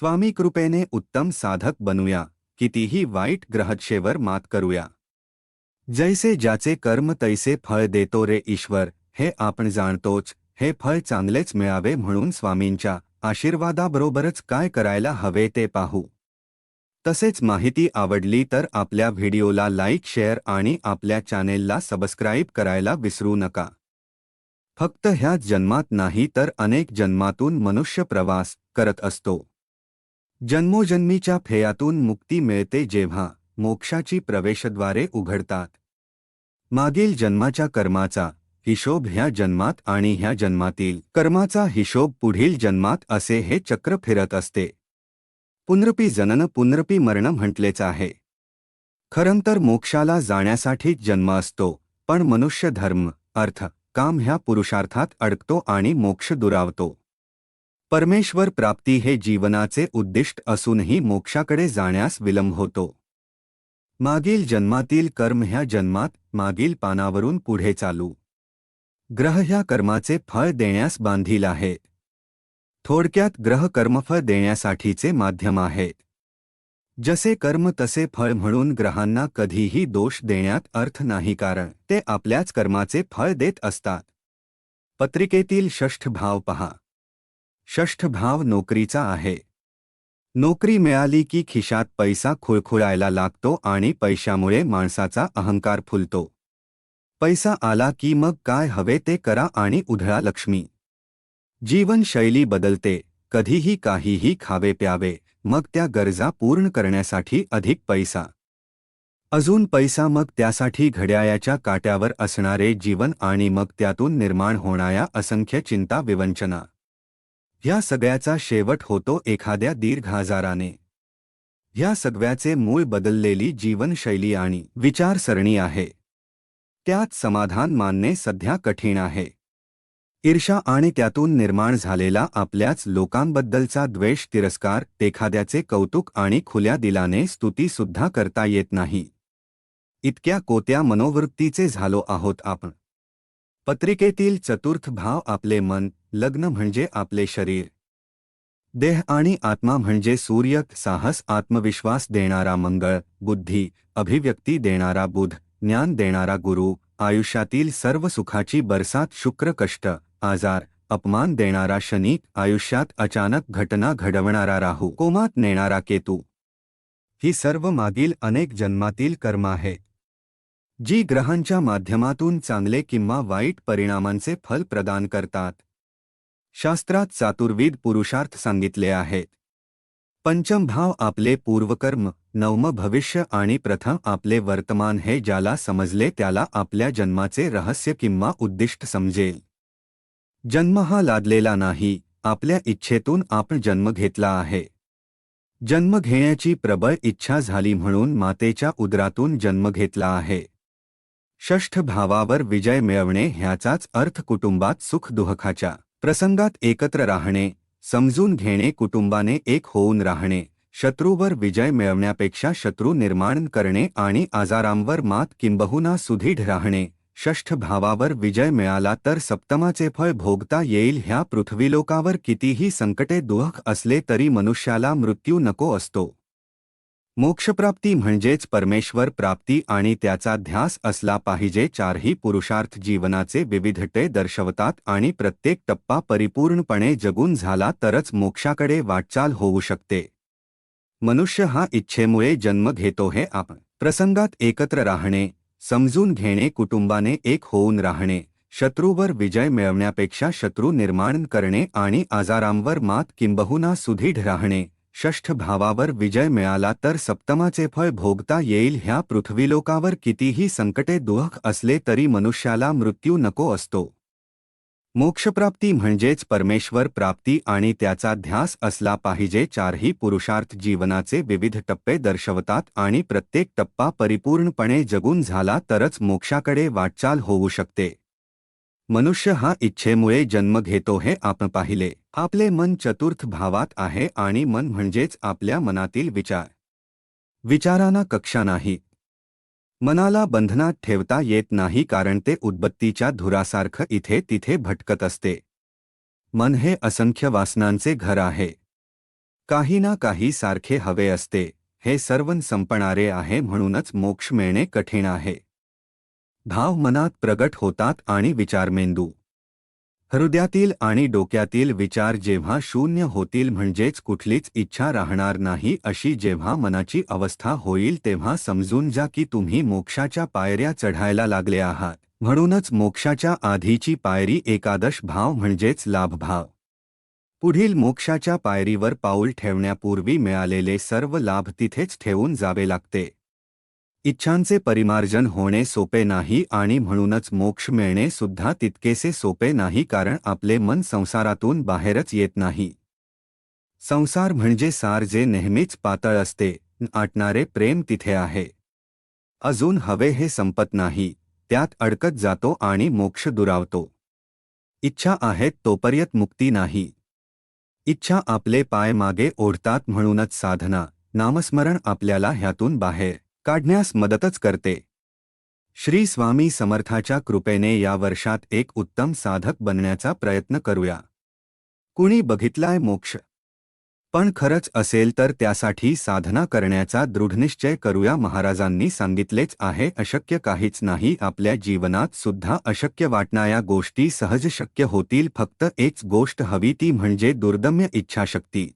स्वामी कृपेने उत्तम साधक बनूया कितीही वाईट ग्रहच्छेवर मात करूया. जैसे ज्याचे कर्म तैसे फळ देतो रे ईश्वर, हे आपण जाणतोच, हे फळ चांगलेच मिळावे म्हणून स्वामींच्या आशीर्वादाबरोबरच काय करायला हवे ते पाहू. तसेच माहिती आवडली तर आपल्या व्हिडिओला लाईक, शेअर आणि आपल्या चॅनेलला सबस्क्राईब करायला विसरू नका. फक्त ह्याच जन्मात नाही तर अनेक जन्मातून मनुष्य प्रवास करत असतो. जन्मोजन्मीच्या फेयातून मुक्ती मिळते जेव्हा मोक्षाची प्रवेशद्वारे उघडतात. मागील जन्माच्या कर्माचा हिशोब ह्या जन्मात आणि ह्या जन्मातील कर्माचा हिशोब पुढील जन्मात असे हे चक्र फिरत असते. पुनरपी जनन पुनरपी मरण म्हटलेच आहे. खरंतर मोक्षाला जाण्यासाठीच जन्म असतो पण मनुष्य धर्म अर्थ काम ह्या पुरुषार्थात अडकतो आणि मोक्ष दुरावतो. परमेश्वर प्राप्ती हे जीवनाचे उद्दिष्ट असूनही मोक्षाकडे जाण्यास विलंब होतो. मागील जन्मातील कर्म ह्या जन्मात मागील पानावरून पुढे चालू. ग्रह ह्या कर्माचे फळ देण्यास बांधील आहे. थोडक्यात ग्रह कर्मफळ देण्यासाठीचे माध्यम आहे. जसे कर्म तसे फळ म्हणून ग्रहांना कधीही दोष देण्यात अर्थ नाही कारण ते आपल्याच कर्माचे फळ देत असतात. पत्रिकेतील षष्ठ भाव पहा. षष्ठ भाव नोकरीचा आहे. नोकरी मिळाली की खिशात पैसा खुळखुळायला लागतो आणि पैशामुळे माणसाचा अहंकार फुलतो. पैसा आला की मग काय हवे ते करा आणि उधळा लक्ष्मी. जीवनशैली बदलते कधीही काहीही खावे प्यावे मग त्या गरजा पूर्ण करण्यासाठी अधिक पैसा. अजून पैसा मग त्यासाठी घड्याळाच्या काट्यावर असणारे जीवन आणि मग त्यातून निर्माण होणाऱ्या असंख्य चिंता विवंचना. ह्या सगळ्याचा शेवट होतो एखाद्या दीर्घ आजाराने ह्या सगळ्याचे मूळ बदललेली जीवनशैली आणि विचारसरणी आहे. त्यात समाधान मानणे सध्या कठीण आहे. ईर्षा आणि त्यातून निर्माण झालेला आपल्याच लोकांबद्दलचा द्वेष तिरस्कार एखाद्याचे कौतुक आणि खुल्या दिलाने स्तुतीसुद्धा करता येत नाही. इतक्या कोत्या मनोवृत्तीचे झालो आहोत आपण. पत्रिकेतील चतुर्थ भाव आपले मन लग्न म्हणजे आपले शरीर. देह आणि आत्मा म्हणजे सूर्य साहस आत्मविश्वास देणारा मंगळ बुद्धी अभिव्यक्ती देणारा बुध ज्ञान देणारा गुरु आयुष्यातील सर्व सुखाची बरसात शुक्र कष्ट आजार अपमान देणारा शनी आयुष्यात अचानक घटना घडवणारा राहू कोमात नेणारा केतू. ही सर्व मागील अनेक जन्मातील कर्म आहेत जी ग्रहांच्या माध्यमातून चांगले किंवा वाईट परिणामांचे फल प्रदान करतात. शास्त्रात चातुर्विद पुरुषार्थ सांगितले आहेत. पंचम भाव आपले पूर्वकर्म नवम भविष्य आणि प्रथम आपले वर्तमान हे ज्याला समजले त्याला आपल्या जन्माचे रहस्य किंवा उद्दिष्ट समजेल. जन्म हा लादलेला नाही आपल्या इच्छेतून आपण जन्म घेतला आहे. जन्म घेण्याची प्रबळ इच्छा झाली म्हणून मातेच्या उदरातून जन्म घेतला आहे. षष्ठ भावावर विजय मिळवणे ह्याचाच अर्थ कुटुंबात सुख दुःखाच्या प्रसंगात एकत्र राहणे समजून घेणे कुटुंबाने एक होऊन राहणे शत्रूवर विजय मिळवण्यापेक्षा शत्रू निर्माण करणे आणि आजारांवर मात किंबहुना सुधीढ राहणे. षष्ठ भावावर विजय मिळाला तर सप्तमाचे फळ भोगता येईल ह्या पृथ्वीलोकावर कितीही संकटे दुःख असले तरी मनुष्याला मृत्यू नको असतो. मोक्षप्राप्ती म्हणजेच परमेश्वर प्राप्ती आणि त्याचा ध्यास असला पाहिजे चारही पुरुषार्थ जीवनाचे विविधते दर्शवतात आणि प्रत्येक टप्पा परिपूर्णपणे जगून झाला तरच मोक्षाकडे वाटचाल होऊ शकते. मनुष्य हा इच्छेमुळे जन्म घेतो हे आपण प्रसंगात एकत्र राहणे समजून घेणे कुटुंबाने एक होऊन राहणे शत्रूवर विजय मिळवण्यापेक्षा शत्रू निर्माण करणे आणि आजारांवर मात किंबहुना सुधीढ राहणे षष्ठ भावावर विजय मिळाला तर सप्तमाचे फळ भोगता येईल ह्या पृथ्वीलोकावर कितीही संकटे दुःख असले तरी मनुष्याला मृत्यू नको असतो. मोक्षप्राप्ती म्हणजेच परमेश्वर प्राप्ती आणि त्याचा ध्यास असला पाहिजे चारही पुरुषार्थ जीवनाचे विविध टप्पे दर्शवतात आणि प्रत्येक टप्पा परिपूर्णपणे जगून झाला तरच मोक्षाकडे वाटचाल होऊ शकते. मनुष्य हा इच्छेमुळे जन्म घेतो हे आपण पाहिले. आपले मन चतुर्थ भावात आहे आणि मन म्हणजेच आपल्या मनातील विचार. विचारांना कक्षा नाही. मनाला बंधनात ठेवता येत नाही कारण ते उद्बत्तीच्या धुरासारखं इथे तिथे भटकत असते. मन हे असंख्य वासनांचे घर आहे. काही ना काही सारखे हवे असते. हे सर्व संपणारे आहे म्हणूनच मोक्ष मिळणे कठीण आहे. भाव मनात प्रगट होतात आणि विचारमेंदू. हृदयातील आणि डोक्यातील विचार जेव्हा शून्य होतील म्हणजेच कुठलीच इच्छा राहणार नाही अशी जेव्हा मनाची अवस्था होईल तेव्हा समजून जा की तुम्ही मोक्षाच्या पायऱ्या चढायला लागले आहात. म्हणूनच मोक्षाच्या आधीची पायरी एकादश भाव म्हणजेच लाभभाव पुढील मोक्षाच्या पायरीवर पाऊल ठेवण्यापूर्वी मिळालेले सर्व लाभ तिथेच ठेवून जावे लागते. इच्छांचे परिमार्जन होणे सोपे नाही आणि म्हणूनच मोक्ष मिळणे सुद्धा तितकेसे सोपे नाही कारण आपले मन संसारातून बाहेरच येत नाही. संसार म्हणजे सार जे नेहमीच पातळ असते आटणारे प्रेम तिथे आहे. अजून हवे हे संपत नाही त्यात अडकत जातो आणि मोक्ष दुरावतो. इच्छा आहेत तोपर्यंत मुक्ती नाही. इच्छा आपले पाय मागे ओढतात म्हणूनच साधना नामस्मरण आपल्याला ह्यातून बाहेर काढण्यास मदतच करते. श्री स्वामी समर्थाच्या कृपेने या वर्षात एक उत्तम साधक बनण्याचा प्रयत्न करूया. कुणी बघितलाय मोक्ष? पण खरंच असेल तर त्यासाठी साधना करण्याचा दृढनिश्चय करूया महाराजांनी सांगितलेच आहे अशक्य काहीच नाही आपल्या जीवनात सुद्धा अशक्य वाटणाऱ्या गोष्टी सहज शक्य होतील फक्त एक गोष्ट हवी ती म्हणजे दुर्दम्य इच्छाशक्ती.